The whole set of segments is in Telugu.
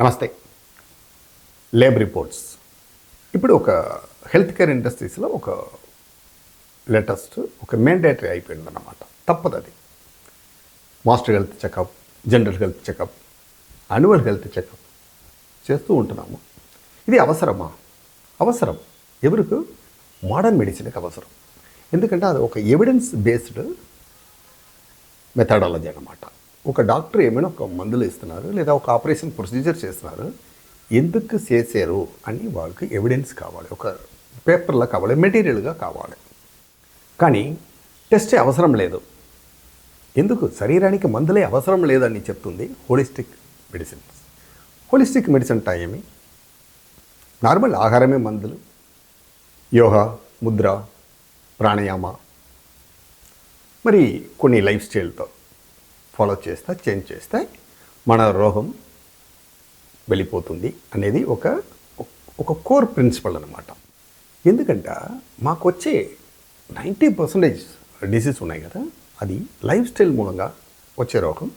నమస్తే. Lab reports. ఇప్పుడు ఒక హెల్త్ కేర్ ఇండస్ట్రీస్లో ఒక లేటెస్ట్ ఒక మ్యాండేటరీ అయిపోయింది అన్నమాట తప్పదు అది master health checkup general health checkup annual health checkup చేస్తూ ఉంటున్నాము. ఇది అవసరమా? అవసరం. ఎవరికి? మోడర్న్ మెడిసిన్కి అవసరం. ఎందుకంటే అది ఒక ఎవిడెన్స్ బేస్డ్ మెథడాలజీ అన్నమాట. ఒక డాక్టర్ ఏమైనా ఒక మందులు ఇస్తున్నారు లేదా ఒక ఆపరేషన్ ప్రొసీజర్ చేస్తున్నారు? ఎందుకు చేశారు అని వాళ్ళకి ఎవిడెన్స్ కావాలి. ఒక పేపర్లో కావాలి మెటీరియల్గా కావాలి. కానీ టెస్ట్ అవసరం లేదు. ఎందుకు? శరీరానికి మందులే అవసరం లేదని చెప్తుంది హోలిస్టిక్ మెడిసిన్ హోలిస్టిక్ మెడిసిన్ టైమి నార్మల్ ఆహారమే మందులు. యోగా ముద్ర ప్రాణాయామ. మరి కొన్ని లైఫ్ స్టైల్తో. ఫాలో చేస్తే చేంజ్ చేస్తే మన రోగం వెళ్ళిపోతుంది అనేది ఒక ఒక కోర్ ప్రిన్సిపల్ అనమాట ఎందుకంటే మాకు వచ్చే నైంటీ పర్సెంటేజ్ డిసీజ్ ఉన్నాయి కదా అది లైఫ్ స్టైల్ మూలంగా వచ్చే రోగం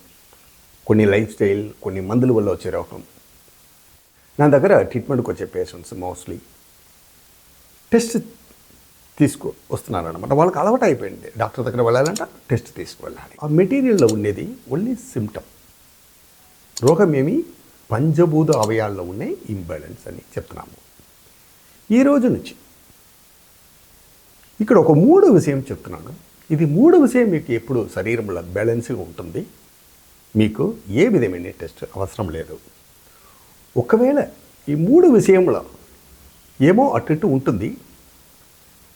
కొన్ని లైఫ్ స్టైల్ కొన్ని మందుల వల్ల వచ్చే రోగం. నా దగ్గర ట్రీట్మెంట్కి వచ్చే పేషెంట్స్ మోస్ట్లీ టెస్ట్ తీసుకు వస్తున్నారు అనమాట వాళ్ళకి అలవాటు అయిపోయింది డాక్టర్ దగ్గర వెళ్ళాలంట టెస్ట్ తీసుకువెళ్ళాలి. ఆ మెటీరియల్లో ఉండేది ఓన్లీ సిమ్టమ్. రోగం ఏమి పంచభూత అవయాల్లో ఉండే ఇంబ్యాలెన్స్ అని చెప్తున్నాము. ఈ రోజు నుంచి ఇక్కడ ఒక మూడో విషయం చెప్తున్నాను. ఇది మూడో విషయం మీకు ఎప్పుడు శరీరంలో బ్యాలెన్స్గా ఉంటుంది. మీకు ఏ విధమైన టెస్ట్ అవసరం లేదు. ఒకవేళ ఈ మూడు విషయంలో ఏమో అటు ఇటు ఉంటుంది.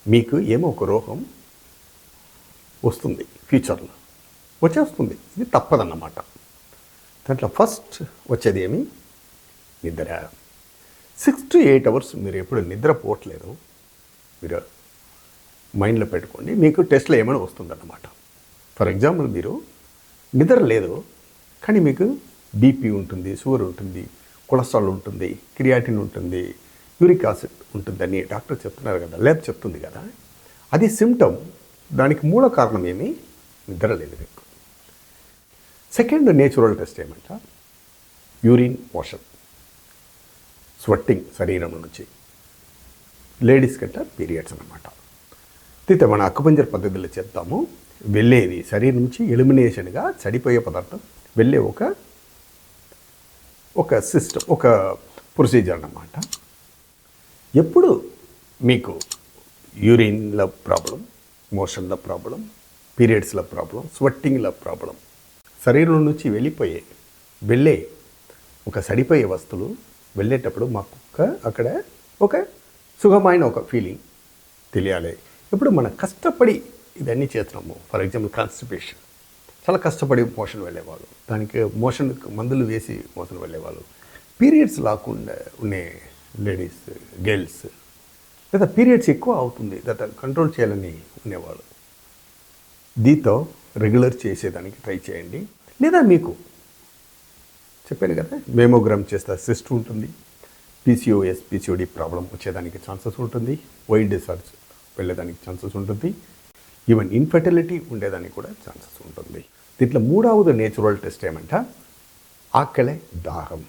మీకు ఏమో ఒక రోగం వస్తుంది ఫ్యూచర్లో. వచ్చేస్తుంది. ఇది తప్పదన్నమాట. దాంట్లో ఫస్ట్ వచ్చేది ఏమి? నిద్ర. సిక్స్ టు ఎయిట్ అవర్స్ మీరు ఎప్పుడు నిద్రపోవట్లేదు. మీరు మైండ్లో పెట్టుకోండి. మీకు టెస్ట్లో ఏమైనా వస్తుందన్నమాట. ఫర్ ఎగ్జాంపుల్ మీరు నిద్ర లేదు కానీ మీకు బీపీ ఉంటుంది షుగర్ ఉంటుంది కొలెస్ట్రాల్ ఉంటుంది క్రియాటిన్ ఉంటుంది యూరిక్ యాసిడ్ ఉంటుందని డాక్టర్ చెప్తున్నారు కదా ల్యాబ్ చెప్తుంది కదా. అది సిమ్టమ్ దానికి మూల కారణం ఏమి నిద్ర లేదు మీకు సెకండ్ నేచురల్ టెస్ట్ ఏమంట? Urine motion. స్వెట్టింగ్ శరీరం నుంచి. లేడీస్ కంటే పీరియడ్స్ అన్నమాట. అయితే మన అక్కుపంజర్ పద్ధతిలో చెప్తాము వెళ్ళేది శరీరం నుంచి ఎలిమినేషన్గా చడిపోయే పదార్థం వెళ్ళే ఒక ఒక సిస్టమ్ ఒక ప్రొసీజర్ అన్నమాట. ఎప్పుడు మీకు యూరిన్ల ప్రాబ్లం మోషన్ల ప్రాబ్లం పీరియడ్స్ల ప్రాబ్లం స్వెట్టింగ్ల ప్రాబ్లం? శరీరం నుంచి వెళ్ళిపోయే వెళ్ళే ఒక సడిపోయే వస్తువులు వెళ్ళేటప్పుడు మాకు ఒక అక్కడ ఒక సుఖమైన ఒక ఫీలింగ్ తెలియాలి. ఇప్పుడు మనం కష్టపడి ఇదన్నీ చేస్తున్నాము. ఫర్ ఎగ్జాంపుల్ కాన్స్టిపేషన్ చాలా కష్టపడి మోషన్ వెళ్ళేవాళ్ళు. దానికి మోషన్ మందులు వేసి మోషన్ వెళ్ళేవాళ్ళు. పీరియడ్స్ లాకుండా ఉండే లేడీస్ గర్ల్స్. లేదా పీరియడ్స్ ఎక్కువ అవుతుంది గత కంట్రోల్ చేయాలని ఉండేవాళ్ళు. దీంతో రెగ్యులర్ చేసేదానికి ట్రై చేయండి. లేదా మీకు చెప్పాను కదా మేమోగ్రామ్ చేస్తే సిస్ట్ ఉంటుంది పీసీఓఎస్ పీసీఓడి ప్రాబ్లం వచ్చేదానికి ఛాన్సెస్ ఉంటుంది వైల్డ్ డిసార్డ్స్ వెళ్ళేదానికి ఛాన్సెస్ ఉంటుంది ఈవెన్ ఇన్ఫర్టిలిటీ ఉండేదానికి కూడా ఛాన్సెస్ ఉంటుంది. దీంట్లో మూడవది నేచురల్ టెస్ట్ ఏమంట ఆకలే దాహం.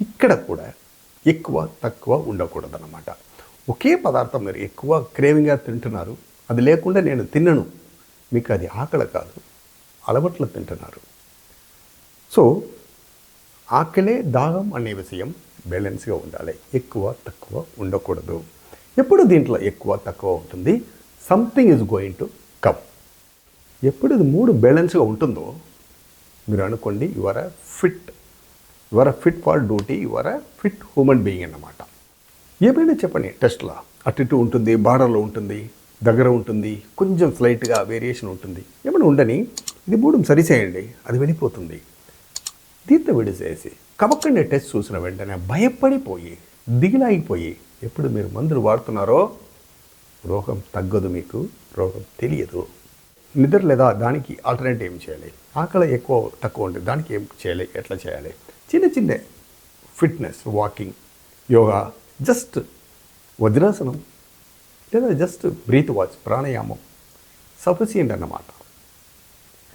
ఇక్కడ కూడా ఎక్కువ తక్కువ ఉండకూడదన్నమాట. ఒకే పదార్థం మీరు ఎక్కువ క్రేవింగ్గా తింటున్నారు అది లేకుండా నేను తిన్నను మీకు అది ఆకలి కాదు అలవాట్లు తింటున్నారు. సో ఆకలే దాహం అనే విషయం బ్యాలెన్స్గా ఉండాలి. ఎక్కువ తక్కువ ఉండకూడదు. ఎప్పుడు దీంట్లో ఎక్కువ తక్కువ ఉంటుంది? Something is going to come ఎప్పుడు ఇది మూడు బ్యాలెన్స్గా ఉంటుందో మీరు అనుకోండి you are fit you are fit for duty you are fit human being అన్నమాట. ఏమైనా చెప్పండి టెస్ట్లో అటు ఇటు ఉంటుంది బార్డర్లో ఉంటుంది దగ్గర ఉంటుంది కొంచెం స్లైట్గా వేరియేషన్ ఉంటుంది. ఏమైనా ఉండని ఇది మూడు సరిచేయండి అది వెళ్ళిపోతుంది. దీంతో విడిచేసి కబక్కనే టెస్ట్ చూసిన వెంటనే భయపడిపోయి దిగిలాగిపోయి ఎప్పుడు మీరు మందులు వాడుతున్నారో రోగం తగ్గదు మీకు రోగం తెలియదు. నిద్ర లేదా దానికి ఆల్టర్నేటివ్ ఏం చేయాలి? ఆకలి ఎక్కువ తక్కువ ఉంటుంది దానికి ఏం చేయాలి? ఎట్లా చేయాలి? చిన్న చిన్న ఫిట్నెస్ వాకింగ్ యోగా జస్ట్ వజ్రాసనం లేదా జస్ట్ బ్రీత్ వాచ్ ప్రాణాయామం సఫిషియంట్ అన్నమాట.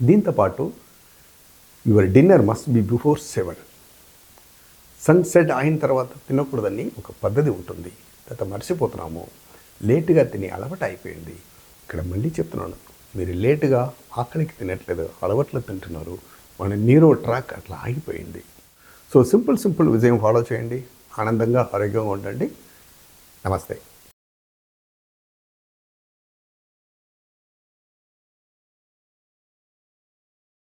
దీంతోపాటు your dinner must be before seven. Sunset అయిన తర్వాత తినకూడదని ఒక పద్ధతి ఉంటుంది. గత మర్చిపోతున్నాము. లేటుగా తిని అలవాటు అయిపోయింది. ఇక్కడ మళ్ళీ చెప్తున్నాను. మీరు లేటుగా ఆకలికి తినట్లేదు అలవాట్లు తింటున్నారు. మన నీరో ట్రాక్ అట్లా ఆగిపోయింది. సో సింపుల్ సింపుల్ విజయం ఫాలో చేయండి. ఆనందంగా ఆరోగ్యంగా ఉండండి. నమస్తే.